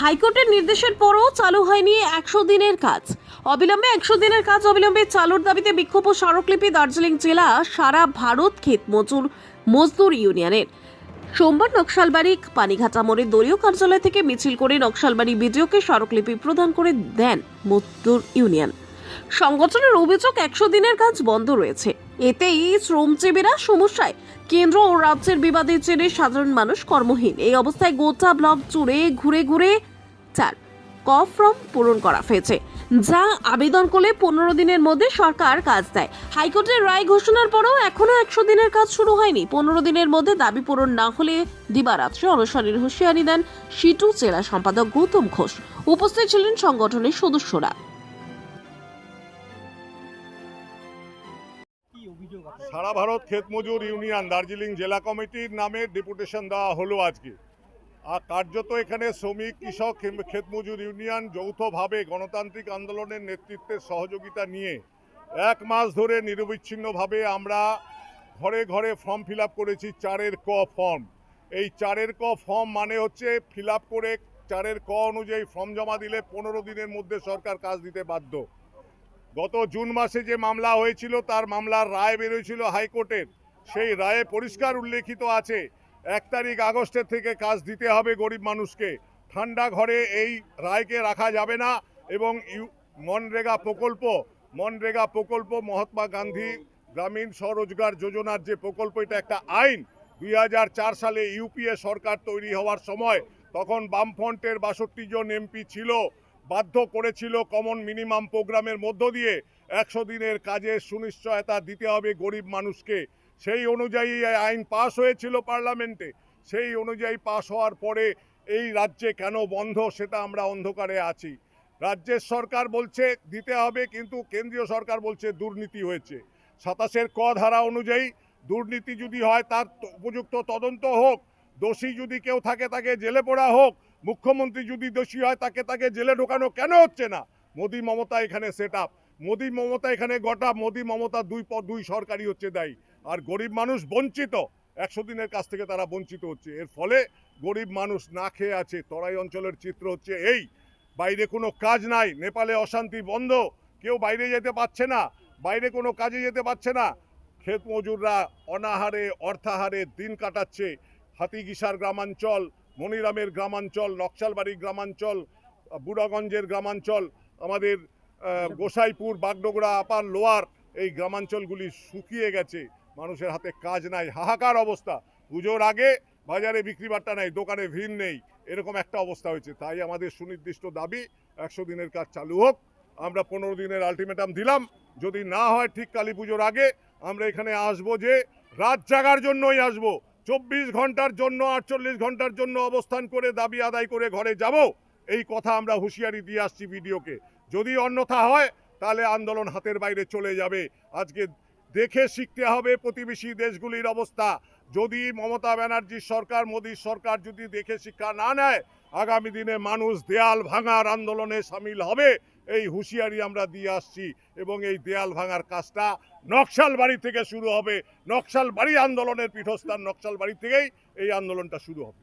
হাইকোর্টের নির্দেশের পরও চালু হয়নি একশো দিনের কাজ। অবিলম্বে একশো দিনের কাজ অবিলম্বে চালুর দাবিতে বিক্ষোভ ও স্মারকলিপি দার্জিলিং জেলা সারা ভারত ক্ষেত মজুর মজদুর ইউনিয়নের। সোমবার নকশালবাড়ি পানিঘাটা মোড়ে দলীয় কার্যালয় থেকে মিছিল করে নকশালবাড়ি বিডিওকে স্মারকলিপি প্রদান করে দেন মজদুর ইউনিয়ন। সংগঠনের অভিযোগ একশো দিনের কাজ বন্ধ রয়েছে। এতেই শ্রমজীবীরা সমস্যায় কেন্দ্র ও রাজ্যের বিবাদের জেরে সাধারণ মানুষ কর্মহীন। এই অবস্থায় গোটা ব্লক জুড়ে ঘুরে ঘুরে চার ক ফর্ম পূরণ করা হয়েছে, যা আবেদন করলে পনেরো দিনের মধ্যে সরকার কাজ দেয়। হাইকোর্টের রায় ঘোষণার পরও এখনও একশো দিনের কাজ শুরু হয়নি। পনেরো দিনের মধ্যে দাবি পূরণ না হলে দিবারাত্রে অনশনের হুঁশিয়ারি দেন সিটু জেলা সম্পাদক গৌতম ঘোষ। উপস্থিত ছিলেন সংগঠনের সদস্যরা। সারা ভারত ক্ষেত মজুর ইউনিয়ন, দার্জিলিং জেলা কমিটির নামে ডেপুটেশন দেওয়া হলো আজকে। আর কার্যত এখানে শ্রমিক, কৃষক কিংবা ক্ষেত মজুর ইউনিয়ন যৌথভাবে গণতান্ত্রিক আন্দোলনের নেতৃত্বের সহযোগিতা নিয়ে এক মাস ধরে নিরবিচ্ছিন্নভাবে আমরা ঘরে ঘরে ফর্ম ফিল করেছি চারের ক ফর্ম। এই চারের ক ফর্ম মানে হচ্ছে ফিল করে চারের ক অনুযায়ী ফর্ম জমা দিলে পনেরো দিনের মধ্যে সরকার কাজ দিতে বাধ্য। গত জুন মাসে যে মামলা হয়েছিল, তার মামলার রায় বেরোয়েছিল হাইকোর্টের। সেই রায়ে পরিষ্কার উল্লেখিত আছে, এক তারিখ আগস্টের থেকে কাজ দিতে হবে গরিব মানুষকে। ঠান্ডা ঘরে এই রায়কে রাখা যাবে না এবং মনরেগা প্রকল্প মনরেগা প্রকল্প মহাত্মা গান্ধী গ্রামীণ স্বরোজগার যোজনার যে প্রকল্প, এটা একটা আইন। দুই হাজার চার সালে ইউপিএ সরকার তৈরি হওয়ার সময় তখন বামফ্রন্টের বাষট্টি জন এমপি ছিল। বাধ্য করেছিল কমন মিনিমাম প্রোগ্রামের মধ্য দিয়ে একশো দিনের কাজের সুনিশ্চয়তা দিতে হবে গরিব মানুষকে। সেই অনুযায়ী আইন পাশ হয়েছিল পার্লামেন্টে। সেই অনুযায়ী পাশ হওয়ার পরে এই রাজ্যে কেন বন্ধ সেটা আমরা অন্ধকারে আছি। রাজ্যের সরকার বলছে দিতে হবে কিন্তু কেন্দ্রীয় সরকার বলছে দুর্নীতি হয়েছে। সাতাশের ক ধারা অনুযায়ী দুর্নীতি যদি হয় তার উপযুক্ত তদন্ত হোক দোষী যদি কেউ থাকে তাকে জেলে পড়া হোক, মুখ্যমন্ত্রী যদি দোষী হয় তাকে তাকে জেলে ঢোকানো কেন হচ্ছে না? মোদি মমতা এখানে সেট আপ মোদি মমতা এখানে গোটা, মোদি মমতা দুই দুই সরকারই হচ্ছে দায়ী। আর গরিব মানুষ বঞ্চিত, একশো দিনের কাছ থেকে তারা বঞ্চিত হচ্ছে। এর ফলে গরিব মানুষ না খেয়ে আছে। তরাই অঞ্চলের চিত্র হচ্ছে এই। বাইরে কোনো কাজ নাই। নেপালে অশান্তি বন্ধ। কেউ বাইরে যেতে পারছে না। বাইরে কোনো কাজে যেতে পারছে না। ক্ষেত মজুররা অনাহারে, অর্থাহারে দিন কাটাচ্ছে। হাতিগিসার গ্রামাঞ্চল মনিরামের গ্রামাঞ্চল নকশালবাড়ি গ্রামাঞ্চল, বুড়াগঞ্জের গ্রামাঞ্চল, আমাদের গোসাইপুর, বাগডোগরা, আপার লোয়ার, এই গ্রামাঞ্চলগুলি শুকিয়ে গেছে। মানুষের হাতে কাজ নাই, হাহাকার অবস্থা। পুজোর আগে বাজারে বিক্রি বাট্টা নেই, দোকানে ভিড় নেই, এরকম একটা অবস্থা হয়েছে। তাই আমাদের সুনির্দিষ্ট দাবি, একশো দিনের কাজ চালু হোক, আমরা পনেরো দিনের আলটিমেটাম দিলাম। যদি না হয় ঠিক কালী পুজোর আগে, আমরা এখানে আসব যে রাত জাগার জন্যই আসব। চব্বিশ ঘণ্টার জন্য, আটচল্লিশ ঘণ্টার জন্য অবস্থান করে দাবি আদায় করে ঘরে যাব, এই কথা আমরা হুঁশিয়ারি দিয়ে আসছি ভিডিওকে। যদি অন্যথা হয়, তাহলে আন্দোলন হাতের বাইরে চলে যাবে। আজকে দেখে শিখতে হবে প্রতিবেশী দেশগুলির অবস্থা। যদি মমতা ব্যানার্জির সরকার মোদীর সরকার যদি দেখে শিক্ষা না নেয়, আগামী দিনে মানুষ দেয়াল ভাঙার আন্দোলনে সামিল হবে। এই হুঁশিয়ারি আমরা দিয়ে আসছি এবং এই দেয়াল ভাঙার কাজটা নকশাল বাড়ি থেকে শুরু হবে। নকশাল বাড়ি আন্দোলনের পীঠস্থান নকশাল বাড়ি থেকেই এই আন্দোলনটা শুরু হবে।